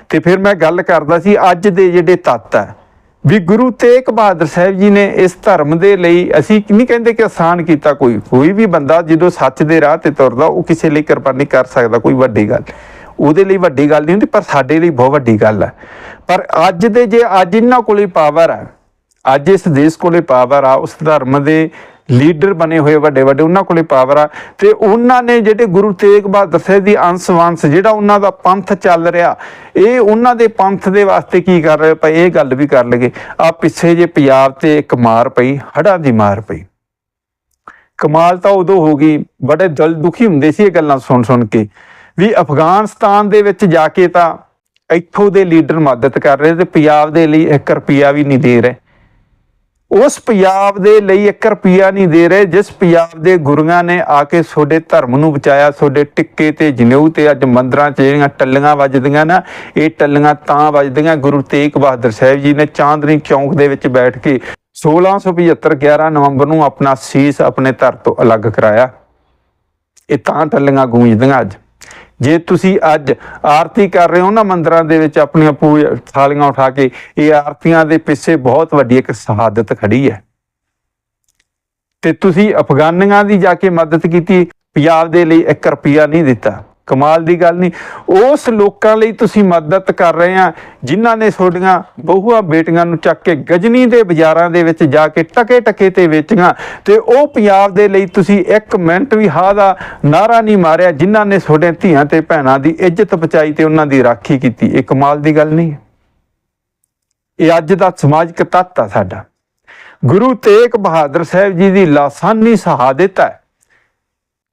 ਤੇ ਫਿਰ ਮੈਂ ਗੱਲ ਕਰਦਾ ਸੀ, ਅੱਜ ਦੇ ਜਿਹੜੇ ਤੱਤ ਹੈ ਵੀ ਗੁਰੂ ਤੇਗ ਬਹਾਦਰ ਸਾਹਿਬ ਜੀ ਨੇ ਇਸ ਧਰਮ ਦੇ ਲਈ ਅਸੀਂ ਨਹੀਂ ਕਹਿੰਦੇ ਕਿ ਆਸਾਨ ਕੀਤਾ ਕੋਈ ਕੋਈ ਵੀ ਬੰਦਾ ਜਦੋਂ ਸੱਚ ਦੇ ਰਾਹ ਤੇ ਤੁਰਦਾ, ਉਹ ਕਿਸੇ ਲਈ ਕੁਰਬਾਨੀ ਕਰ ਸਕਦਾ, ਕੋਈ ਵੱਡੀ ਗੱਲ। ਉਹਦੇ ਲਈ ਵੱਡੀ ਗੱਲ ਨਹੀਂ ਹੁੰਦੀ, ਪਰ ਸਾਡੇ ਲਈ ਬਹੁਤ ਵੱਡੀ ਗੱਲ ਹੈ ਪਰ ਅੱਜ ਦੇ ਜੇ, ਅੱਜ ਇਹਨਾਂ ਕੋਲੇ ਪਾਵਰ ਹੈ ਅੱਜ ਇਸ ਦੇਸ਼ ਕੋਲੇ ਪਾਵਰ ਆ, ਉਸ ਧਰਮ ਦੇ ਲੀਡਰ ਬਣੇ ਹੋਏ ਵੱਡੇ ਵੱਡੇ, ਉਹਨਾਂ ਕੋਲੇ ਪਾਵਰ ਆ। ਤੇ ਉਹਨਾਂ ਨੇ ਜਿਹੜੇ ਗੁਰੂ ਤੇਗ ਬਹਾਦਰ ਸਾਹਿਬ ਦੀ ਅੰਸ਼ ਜਿਹੜਾ ਉਹਨਾਂ ਦਾ ਪੰਥ ਚੱਲ ਰਿਹਾ, ਇਹ ਉਹਨਾਂ ਦੇ ਪੰਥ ਦੇ ਵਾਸਤੇ ਕੀ ਕਰ ਰਹੇ ਪਏ? ਇਹ ਗੱਲ ਵੀ ਕਰ ਲਗੇ ਆ ਪਿੱਛੇ ਜੇ ਪੰਜਾਬ ਤੇ ਇੱਕ ਮਾਰ ਪਈ, ਹੜ੍ਹਾਂ ਦੀ ਮਾਰ ਪਈ। ਕਮਾਲ ਤਾਂ ਉਦੋਂ ਹੋ ਗਈ, ਬੜੇ ਦਿਲ ਦੁਖੀ ਹੁੰਦੇ ਸੀ ਇਹ ਗੱਲਾਂ ਸੁਣ ਸੁਣ ਕੇ। ਵੀ ਅਫਗਾਨਿਸਤਾਨ ਦੇ ਵਿੱਚ ਜਾ ਕੇ ਤਾਂ ਇੱਥੋਂ ਦੇ ਲੀਡਰ ਮਦਦ ਕਰ ਰਹੇ ਤੇ ਪੰਜਾਬ ਦੇ ਲਈ 1 ਰੁਪਿਆ ਵੀ ਨਹੀਂ ਦੇ ਰਹੇ। ਉਸ ਪੰਜਾਬ ਦੇ ਲਈ 1 ਰੁਪਿਆ ਨਹੀਂ ਦੇ ਰਹੇ, ਜਿਸ ਪੰਜਾਬ ਦੇ ਗੁਰੂਆਂ ਨੇ ਆ ਕੇ ਤੁਹਾਡੇ ਧਰਮ ਨੂੰ ਬਚਾਇਆ ਤੁਹਾਡੇ ਟਿੱਕੇ ਤੇ ਜਨੇਊ ਤੇ ਅੱਜ ਮੰਦਰਾਂ 'ਚ ਜਿਹੜੀਆਂ ਟੱਲੀਆਂ ਵੱਜਦੀਆਂ ਨਾ, ਇਹ ਟੱਲੀਆਂ ਤਾਂ ਵੱਜਦੀਆਂ, ਗੁਰੂ ਤੇਗ ਬਹਾਦਰ ਸਾਹਿਬ ਜੀ ਨੇ ਚਾਂਦਨੀ ਚੌਂਕ ਦੇ ਵਿੱਚ ਬੈਠ ਕੇ 1675 11 ਨਵੰਬਰ ਨੂੰ ਆਪਣਾ ਸੀਸ ਆਪਣੇ ਧਰ ਤੋਂ ਅਲੱਗ ਕਰਾਇਆ। ਇਹ ਤਾਂ ਟੱਲੀਆਂ ਗੂੰਜਦੀਆਂ ਅੱਜ। ਜੇ ਤੁਸੀਂ ਅੱਜ ਆਰਤੀ ਕਰ ਰਹੇ ਹੋ ਨਾ ਮੰਦਰਾਂ ਦੇ ਵਿੱਚ ਆਪਣੀਆਂ ਪੂਜ ਥਾਲੀਆਂ ਉਠਾ ਕੇ, ਇਹ ਆਰਤੀਆਂ ਦੇ ਪਿੱਛੇ ਬਹੁਤ ਵੱਡੀ ਇੱਕ ਸ਼ਹਾਦਤ ਖੜੀ ਹੈ। ਤੇ ਤੁਸੀਂ ਅਫਗਾਨੀਆਂ ਦੀ ਜਾ ਕੇ ਮਦਦ ਕੀਤੀ, ਪੰਜਾਬ ਦੇ ਲਈ 1 ਰੁਪਿਆ ਨਹੀਂ ਦਿੱਤਾ। ਕਮਾਲ ਦੀ ਗੱਲ ਨਹੀਂ। ਉਸ ਲੋਕਾਂ ਲਈ ਤੁਸੀਂ ਮਦਦ ਕਰ ਰਹੇ ਆ, ਜਿਨ੍ਹਾਂ ਨੇ ਤੁਹਾਡੀਆਂ ਬਹੂਆਂ ਬੇਟੀਆਂ ਨੂੰ ਚੱਕ ਕੇ ਗਜਨੀ ਦੇ ਬਾਜ਼ਾਰਾਂ ਦੇ ਵਿੱਚ ਜਾ ਕੇ ਟਕੇ ਟਕੇ ਤੇ ਵੇਚੀਆਂ। ਤੇ ਉਹ ਪੰਜਾਬ ਦੇ ਲਈ ਤੁਸੀਂ ਇੱਕ ਮਿੰਟ ਵੀ ਹਾ ਦਾ ਨਾਰਾ ਨਹੀਂ ਮਾਰਿਆ, ਜਿਨ੍ਹਾਂ ਨੇ ਤੁਹਾਡੇ ਧੀਆਂ ਤੇ ਭੈਣਾਂ ਦੀ ਇੱਜ਼ਤ ਬਚਾਈ ਤੇ ਉਹਨਾਂ ਦੀ ਰਾਖੀ ਕੀਤੀ। ਇਹ ਕਮਾਲ ਦੀ ਗੱਲ ਨਹੀਂ। ਇਹ ਅੱਜ ਦਾ ਸਮਾਜਿਕ ਤੱਤ ਆ ਸਾਡਾ। ਗੁਰੂ ਤੇਗ ਬਹਾਦਰ ਸਾਹਿਬ ਜੀ ਦੀ ਲਾਸਾਨੀ ਸ਼ਹਾਦਤ ਹੈ।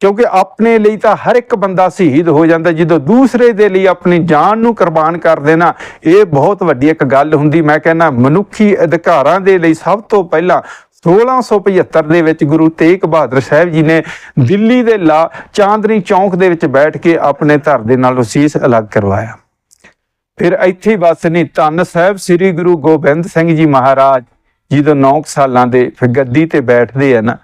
ਕਿਉਂਕਿ ਆਪਣੇ ਲਈ ਤਾਂ ਹਰ ਇੱਕ ਬੰਦਾ ਸ਼ਹੀਦ ਹੋ ਜਾਂਦਾ, ਜਦੋਂ ਦੂਸਰੇ ਦੇ ਲਈ ਆਪਣੀ ਜਾਨ ਨੂੰ ਕੁਰਬਾਨ ਕਰ ਦੇਣਾ, ਇਹ ਬਹੁਤ ਵੱਡੀ ਇੱਕ ਗੱਲ ਹੁੰਦੀ। ਮੈਂ ਕਹਿੰਦਾ, ਮਨੁੱਖੀ ਅਧਿਕਾਰਾਂ ਦੇ ਲਈ ਸਭ ਤੋਂ ਪਹਿਲਾਂ 1675 ਦੇ ਵਿੱਚ ਗੁਰੂ ਤੇਗ ਬਹਾਦਰ ਸਾਹਿਬ ਜੀ ਨੇ ਦਿੱਲੀ ਦੇ ਲਾ ਚਾਂਦਨੀ ਚੌਂਕ ਦੇ ਵਿੱਚ ਬੈਠ ਕੇ ਆਪਣੇ ਧਰ ਦੇ ਨਾਲ ਸੀਸ ਅਲੱਗ ਕਰਵਾਇਆ। ਫਿਰ ਇੱਥੇ ਹੀ ਬਸ ਨਹੀਂ ਧੰਨ ਸਾਹਿਬ ਸ੍ਰੀ ਗੁਰੂ ਗੋਬਿੰਦ ਸਿੰਘ ਜੀ ਮਹਾਰਾਜ ਜਦੋਂ 9 ਸਾਲਾਂ ਦੇ ਫਿਰ ਗੱਦੀ ਤੇ ਬੈਠਦੇ ਆ ਨਾ।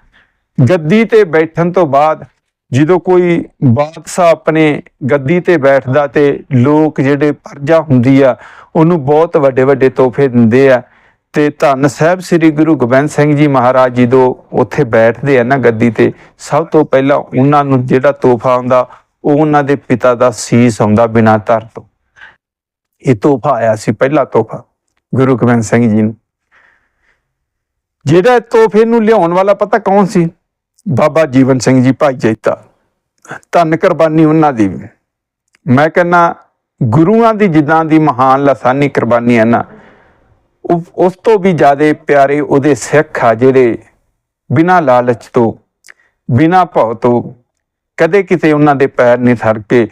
ਗੱਦੀ ਤੇ ਬੈਠਣ ਤੋਂ ਬਾਅਦ ਜਦੋਂ ਕੋਈ ਬਾਦਸ਼ਾਹ ਆਪਣੇ ਗੱਦੀ ਤੇ ਬੈਠਦਾ ਤੇ ਲੋਕ ਜਿਹੜੇ ਪਰਜਾ ਹੁੰਦੀ ਆ, ਉਹਨੂੰ ਬਹੁਤ ਵੱਡੇ ਵੱਡੇ ਤੋਹਫੇ ਦਿੰਦੇ ਆ। ਤੇ ਧੰਨ ਸਾਹਿਬ ਸ੍ਰੀ ਗੁਰੂ ਗੋਬਿੰਦ ਸਿੰਘ ਜੀ ਮਹਾਰਾਜ ਜਦੋਂ ਉੱਥੇ ਬੈਠਦੇ ਆ ਨਾ ਗੱਦੀ ਤੇ, ਸਭ ਤੋਂ ਪਹਿਲਾਂ ਉਹਨਾਂ ਨੂੰ ਜਿਹੜਾ ਤੋਹਫਾ ਆਉਂਦਾ, ਉਹ ਉਹਨਾਂ ਦੇ ਪਿਤਾ ਦਾ ਸੀਸ ਆਉਂਦਾ ਬਿਨਾਂ ਧਰ ਤੋਂ। ਇਹ ਤੋਹਫਾ ਆਇਆ ਸੀ ਪਹਿਲਾ ਤੋਹਫਾ ਗੁਰੂ ਗੋਬਿੰਦ ਸਿੰਘ ਜੀ ਨੂੰ। ਜਿਹੜਾ ਤੋਹਫੇ ਨੂੰ ਲਿਆਉਣ ਵਾਲਾ ਪਤਾ ਕੌਣ ਸੀ? ਬਾਬਾ ਜੀਵਨ ਸਿੰਘ ਜੀ ਭਾਈ ਜੈਤਾ ਧੰਨ ਕੁਰਬਾਨੀ ਉਹਨਾਂ ਦੀ ਮੈਂ ਕਹਿੰਨਾ ਗੁਰੂਆਂ ਦੀ ਜਿੱਦਾਂ ਦੀ ਮਹਾਨ ਲਸਾਨੀ ਕੁਰਬਾਨੀ ਹੈ ਨਾ ਉਸ ਤੋਂ ਵੀ ਜ਼ਿਆਦਾ ਪਿਆਰੇ ਉਹਦੇ ਸਿੱਖ ਆ ਜਿਹੜੇ ਬਿਨਾਂ ਲਾਲਚ ਤੋਂ, ਬਿਨਾਂ ਭਉ ਤੋਂ, ਕਦੇ ਕਿਤੇ ਉਹਨਾਂ ਦੇ ਪੈਰ ਨਹੀਂ ਥਰ ਕੇ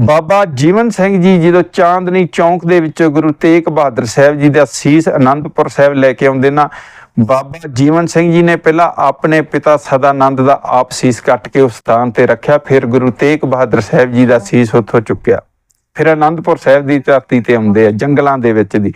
ਬਾਬਾ ਜੀਵਨ ਸਿੰਘ ਜੀ ਜਦੋਂ ਚਾਂਦਨੀ ਚੌਂਕ ਦੇ ਵਿੱਚ ਗੁਰੂ ਤੇਗ ਬਹਾਦਰ ਸਾਹਿਬ ਜੀ ਦਾ ਸੀਸ ਅਨੰਦਪੁਰ ਸਾਹਿਬ ਲੈ ਕੇ ਆਉਂਦੇ ਨਾ ਬਾਬਾ ਜੀਵਨ ਸਿੰਘ ਜੀ ਨੇ ਪਹਿਲਾਂ ਆਪਣੇ ਪਿਤਾ ਸਦਾਨੰਦ ਦਾ ਆਪ ਸੀਸ ਕੱਟ ਕੇ ਉਸ ਸਥਾਨ ਤੇ ਰੱਖਿਆ, ਫਿਰ ਗੁਰੂ ਤੇਗ ਬਹਾਦਰ ਸਾਹਿਬ ਜੀ ਦਾ ਸੀਸ ਉੱਥੋਂ ਚੁੱਕਿਆ। ਫਿਰ ਆਨੰਦਪੁਰ ਸਾਹਿਬ ਦੀ ਧਰਤੀ ਤੇ ਆਉਂਦੇ ਆ, ਜੰਗਲਾਂ ਦੇ ਵਿੱਚ ਦੀ।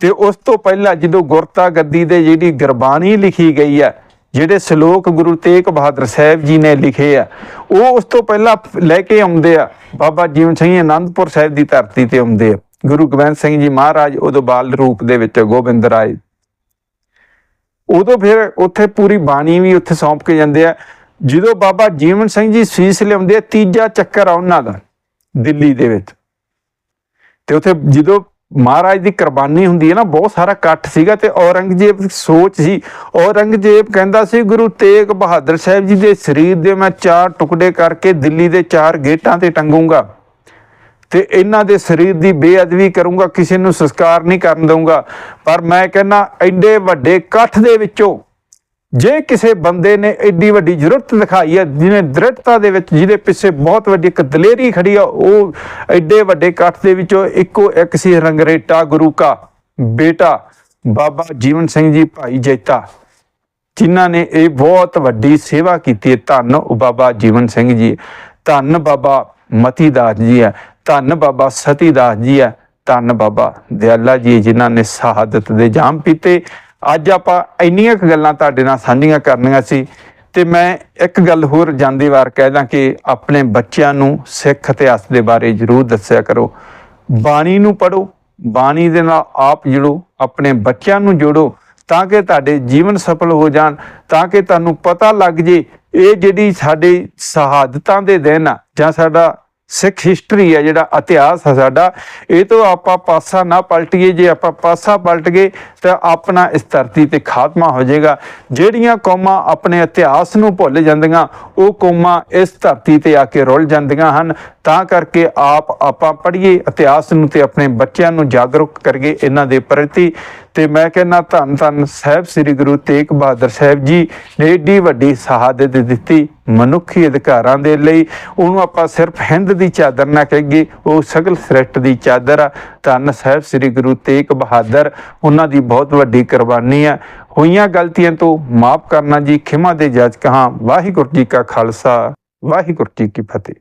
ਤੇ ਉਸ ਤੋਂ ਪਹਿਲਾਂ ਜਦੋਂ ਗੁਰਤਾ ਗੱਦੀ ਦੇ ਜਿਹੜੀ ਗੁਰਬਾਣੀ ਲਿਖੀ ਗਈ ਆ, ਜਿਹੜੇ ਸ਼ਲੋਕ ਗੁਰੂ ਤੇਗ ਬਹਾਦਰ ਸਾਹਿਬ ਜੀ ਨੇ ਲਿਖੇ ਆ, ਉਹ ਉਸ ਤੋਂ ਪਹਿਲਾਂ ਲੈ ਕੇ ਆਉਂਦੇ ਆ। ਬਾਬਾ ਜੀਵਨ ਸਿੰਘ ਜੀ ਆਨੰਦਪੁਰ ਸਾਹਿਬ ਦੀ ਧਰਤੀ ਤੇ ਆਉਂਦੇ ਆ। ਗੁਰੂ ਗੋਬਿੰਦ ਸਿੰਘ ਜੀ ਮਹਾਰਾਜ ਉਦੋਂ ਬਾਲ ਰੂਪ ਦੇ ਵਿੱਚ ਗੋਬਿੰਦ ਰਾਏ ਉਦੋਂ ਫਿਰ ਉੱਥੇ ਪੂਰੀ ਬਾਣੀ ਵੀ ਉੱਥੇ ਸੌਂਪ ਕੇ ਜਾਂਦੇ ਆ। ਜਦੋਂ ਬਾਬਾ ਜੀਵਨ ਸਿੰਘ ਜੀ ਸੀਸ ਲਿਆਉਂਦੇ ਆ, ਤੀਜਾ ਚੱਕਰ ਆ ਉਹਨਾਂ ਦਾ, ਦਿੱਲੀ ਦੇ ਵਿੱਚ। ਤੇ ਉੱਥੇ ਜਦੋਂ ਮਹਾਰਾਜ ਦੀ ਕੁਰਬਾਨੀ ਹੁੰਦੀ ਹੈ ਨਾ, ਬਹੁਤ ਸਾਰਾ ਇਕੱਠ ਸੀਗਾ ਤੇ ਔਰੰਗਜ਼ੇਬ ਦੀ ਸੋਚ ਸੀ। ਔਰੰਗਜ਼ੇਬ ਕਹਿੰਦਾ ਸੀ, ਗੁਰੂ ਤੇਗ ਬਹਾਦਰ ਸਾਹਿਬ ਜੀ ਦੇ ਸਰੀਰ ਦੇ ਮੈਂ ਚਾਰ ਟੁਕੜੇ ਕਰਕੇ ਦਿੱਲੀ ਦੇ ਚਾਰ ਗੇਟਾਂ ਤੇ ਟੰਗੂੰਗਾ। ਤੇ ਇਹਨਾਂ ਦੇ ਸਰੀਰ ਦੀ ਬੇਅਦਬੀ ਕਰੂੰਗਾ, ਕਿਸੇ ਨੂੰ ਸੰਸਕਾਰ ਨਹੀਂ ਕਰਨ ਦਊਂਗਾ। ਪਰ ਮੈਂ ਕਹਿੰਦਾ, ਐਡੇ ਵੱਡੇ ਇਕੱਠ ਦੇ ਵਿੱਚੋਂ ਜੇ ਕਿਸੇ ਬੰਦੇ ਨੇ ਐਡੀ ਵੱਡੀ ਜ਼ਰੂਰਤ ਦਿਖਾਈ ਹੈ ਜਿਹਨੇ ਦ੍ਰਿੜਤਾ ਦੇ ਵਿੱਚ, ਜਿਹਦੇ ਪਿੱਛੇ ਬਹੁਤ ਵੱਡੀ ਇੱਕ ਦਲੇਰੀ ਖੜੀ ਆ, ਉਹ ਐਡੇ ਵੱਡੇ ਇਕੱਠ ਦੇ ਵਿੱਚੋਂ ਇੱਕੋ ਇੱਕ ਸੀ ਰੰਗਰੇਟਾ ਗੁਰੂ ਕਾ ਬੇਟਾ, ਬਾਬਾ ਜੀਵਨ ਸਿੰਘ ਜੀ, ਭਾਈ ਜੈਤਾ, ਜਿਨ੍ਹਾਂ ਨੇ ਇਹ ਬਹੁਤ ਵੱਡੀ ਸੇਵਾ ਕੀਤੀ ਹੈ। ਧੰਨ ਉਹ ਬਾਬਾ ਜੀਵਨ ਸਿੰਘ ਜੀ, ਧੰਨ ਬਾਬਾ ਮਤੀ ਦਾਸ ਜੀ ਹੈ। ਧੰਨ ਬਾਬਾ ਸਤੀ ਦਾਸ ਜੀ ਆ ਧੰਨ ਬਾਬਾ ਦਿਆਲਾ ਜੀ ਜਿਨ੍ਹਾਂ ਨੇ ਸ਼ਹਾਦਤ ਦੇ ਜਾਮ ਪੀਤੇ। ਅੱਜ ਆਪਾਂ ਇੰਨੀਆਂ ਕੁ ਗੱਲਾਂ ਤੁਹਾਡੇ ਨਾਲ ਸਾਂਝੀਆਂ ਕਰਨੀਆਂ ਸੀ ਤੇ ਮੈਂ ਇੱਕ ਗੱਲ ਹੋਰ ਜਾਂਦੀ ਵਾਰ ਕਹਿਦਾ ਕਿ ਆਪਣੇ ਬੱਚਿਆਂ ਨੂੰ ਸਿੱਖ ਇਤਿਹਾਸ ਦੇ ਬਾਰੇ ਜ਼ਰੂਰ ਦੱਸਿਆ ਕਰੋ। ਬਾਣੀ ਨੂੰ ਪੜੋ ਬਾਣੀ ਦੇ ਨਾਲ ਆਪ ਜੁੜੋ, ਆਪਣੇ ਬੱਚਿਆਂ ਨੂੰ ਜੋੜੋ ਤਾਂ ਕਿ ਤੁਹਾਡੇ ਜੀਵਨ ਸਫਲ ਹੋ ਜਾਣ, ਤਾਂ ਕਿ ਤੁਹਾਨੂੰ ਪਤਾ ਲੱਗ ਜੇ ਇਹ ਜਿਹੜੀ ਸਾਡੇ ਸ਼ਹਾਦਤਾਂ ਦੇ ਦਿਨ ਆ ਜਾਂ ਸਾਡਾ ਸਿੱਖ ਹਿਸਟਰੀ ਹੈ ਜਿਹੜਾ ਇਤਿਹਾਸ ਹੈ ਸਾਡਾ, ਇਹ ਤੋਂ ਆਪਾਂ ਪਾਸਾ ਨਾ ਪਲਟੀਏ, ਜੇ ਆਪਾਂ ਪਾਸਾ ਪਲਟ ਗਏ ਤਾਂ ਆਪਣਾ ਇਸ ਧਰਤੀ ਤੇ ਖਾਤਮਾ ਹੋ ਜਾਏਗਾ। ਜਿਹੜੀਆਂ ਕੌਮਾਂ ਆਪਣੇ ਇਤਿਹਾਸ ਨੂੰ ਭੁੱਲ ਜਾਂਦੀਆਂ, ਉਹ ਕੌਮਾਂ ਇਸ ਧਰਤੀ ਤੇ ਆ ਕੇ ਰੁੱਲ ਜਾਂਦੀਆਂ ਹਨ। ਤਾਂ ਕਰਕੇ ਆਪ ਆਪਾਂ ਪੜ੍ਹੀਏ, ਇਤਿਹਾਸ ਨੂੰ ਤੇ ਆਪਣੇ ਬੱਚਿਆਂ ਨੂੰ ਜਾਗਰੂਕ ਕਰੀਏ, ਇਹਨਾਂ ਦੇ ਪ੍ਰਤੀ ਤੇ ਮੈਂ ਕਹਿੰਦਾ ਧੰਨ ਧੰਨ ਸਾਹਿਬ ਸ੍ਰੀ ਗੁਰੂ ਤੇਗ ਬਹਾਦਰ ਸਾਹਿਬ ਜੀ ਨੇ ਏਡੀ ਵੱਡੀ ਸ਼ਹਾਦਤ ਦਿੱਤੀ ਮਨੁੱਖੀ ਅਧਿਕਾਰਾਂ ਦੇ ਲਈ। ਉਹਨੂੰ ਆਪਾਂ ਸਿਰਫ ਹਿੰਦ ਦੀ ਚਾਦਰ ਨਾ ਕਹੀਏ, ਉਹ ਸਗਲ ਸ੍ਰਿਸ਼ਟ ਦੀ ਚਾਦਰ ਆ। ਧੰਨ ਸਾਹਿਬ ਸ੍ਰੀ ਗੁਰੂ ਤੇਗ ਬਹਾਦਰ, ਉਹਨਾਂ ਦੀ ਬਹੁਤ ਵੱਡੀ ਕੁਰਬਾਨੀ ਆ। ਹੋਈਆਂ ਗਲਤੀਆਂ ਤੋਂ ਮਾਫ ਕਰਨਾ ਜੀ, ਖਿਮਾ ਦੇ ਜੱਜ ਕਹਾਂ ਵਾਹਿਗੁਰੂ ਜੀ ਕਾ ਖਾਲਸਾ, ਵਾਹਿਗੁਰੂ ਜੀ ਕੀ ਫਤਿਹ।